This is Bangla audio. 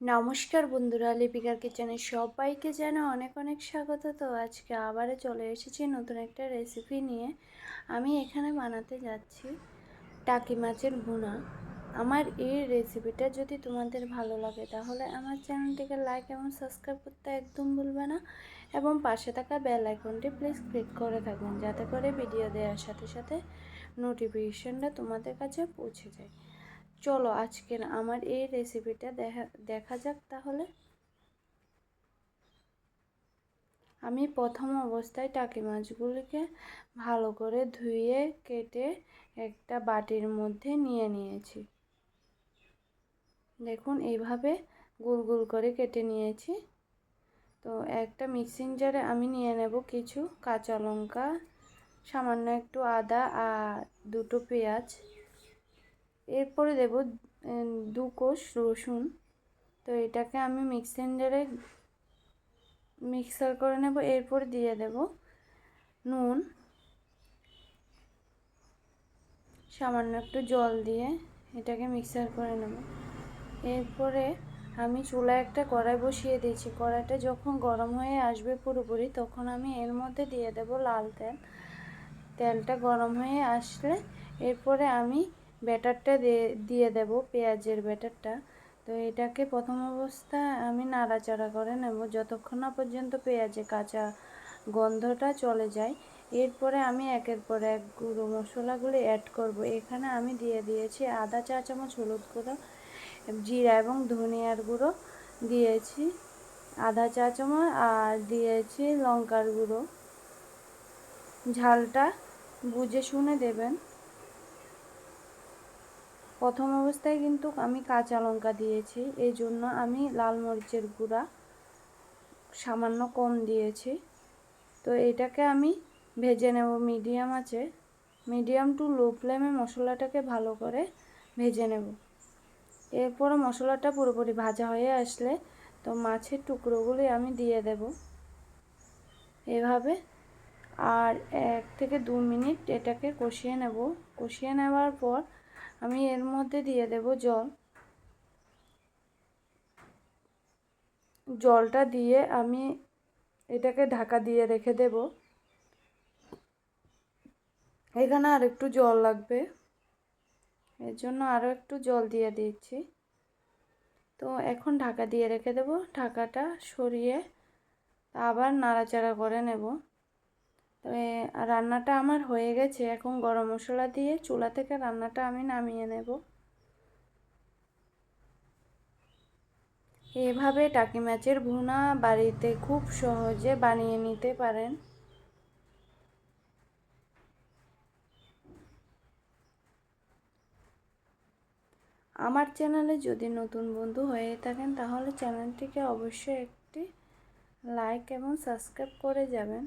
নমস্কার বন্ধুরা, লিপিকার কিচেনে সবাইকে যেন অনেক অনেক স্বাগত। তো আজকে আবারও চলে এসেছি নতুন একটা রেসিপি নিয়ে। আমি এখানে বানাতে যাচ্ছি টাকি মাছের ভুনা। আমার এই রেসিপিটা যদি তোমাদের ভালো লাগে, তাহলে আমার চ্যানেলটিকে লাইক এবং সাবস্ক্রাইব করতে একদম ভুলবে না। এবং পাশে থাকা বেল আইকনটি প্লিজ ক্লিক করে থাকবেন যাতে করে ভিডিও দেওয়ার সাথে সাথে নোটিফিকেশনটা তোমাদের কাছে পৌঁছে যায়। চলো আজকের আমার এই রেসিপিটা দেখা দেখা যাক তাহলে। আমি প্রথম অবস্থায় টাকি মাছগুলিকে ভালো করে ধুয়ে কেটে একটা বাটির মধ্যে নিয়ে নিয়েছি। দেখুন, এইভাবে গোল গোল করে কেটে নিয়েছি। তো একটা মিক্সিং জারে আমি নিয়ে নেব কিছু কাঁচা লঙ্কা, সামান্য একটু আদা আর দুটো পেঁয়াজ। এরপরে দেব দু কোষ রসুন। তো এটাকে আমি মিক্সেন্ডারে মিক্সার করে নেব, এরপর দিয়ে দেব নুন। সামান্য একটু জল দিয়ে এটাকে মিক্সার করে নেব। এরপরে আমি চুলায় একটা কড়াই বসিয়ে দিয়েছি। কড়াইটা যখন গরম হয়ে আসবে পুরোপুরি, তখন আমি এর মধ্যে দিয়ে দেব লাল তেল। তেলটা গরম হয়ে আসলে এরপরে আমি ব্যাটারটা দিয়ে দেব, পেঁয়াজের ব্যাটারটা। তো এটাকে প্রথম অবস্থায় আমি নাড়াচাড়া করে নেব। যতক্ষণ না পর্যন্ত পেঁয়াজে কাঁচা গন্ধটা চলে যায়, এরপরে আমি একের পর এক গুঁড়ো মশলাগুলি অ্যাড করব। এখানে আমি দিয়ে দিয়েছি আদা, চা চামচ, হলুদ গুঁড়ো, জিরা এবং ধনিয়ার গুঁড়ো দিয়েছি। আধা চা চামচ, আর দিয়েছি লঙ্কার গুঁড়ো। ঝালটা বুঝে শুনে দেবেন। প্রথম অবস্থায় কিন্তু আমি কাঁচা লঙ্কা দিয়েছি। এই জন্য আমি লাল মরিচের গুঁড়া সামান্য কম দিয়েছি। তো এটাকে আমি ভেজে নেব মিডিয়াম আছে মিডিয়াম টু লো ফ্লেমে মশলাটাকে ভালো করে ভেজে নেব। এরপরে মশলাটা পুরোপুরি ভাজা হয়ে আসলে তো মাছের টুকরোগুলি আমি দিয়ে দেব। এভাবে আর এক থেকে দু মিনিট এটাকে কষিয়ে নেব। কষিয়ে নেওয়ার পর আমি এর মধ্যে দিয়ে দেব জল। জলটা দিয়ে আমি এটাকে ঢাকা দিয়ে রেখে দেব। এখানে আর একটু জল লাগবে। এর জন্য আরও একটু জল দিয়ে দিচ্ছি। তো এখন ঢাকা দিয়ে রেখে দেব। ঢাকাটা সরিয়ে আবার নাড়াচাড়া করে নেব। তো রান্নাটা আমার হয়ে গেছে। এখন গরম মশলা দিয়ে চুলা থেকে রান্নাটা আমি নামিয়ে নেব। এভাবে টাকি মাছের ভুনা বাড়িতে খুব সহজে বানিয়ে নিতে পারেন। আমার চ্যানেলে যদি নতুন বন্ধু হয়ে থাকেন, তাহলে চ্যানেলটিকে অবশ্যই একটি লাইক এবং সাবস্ক্রাইব করে যাবেন।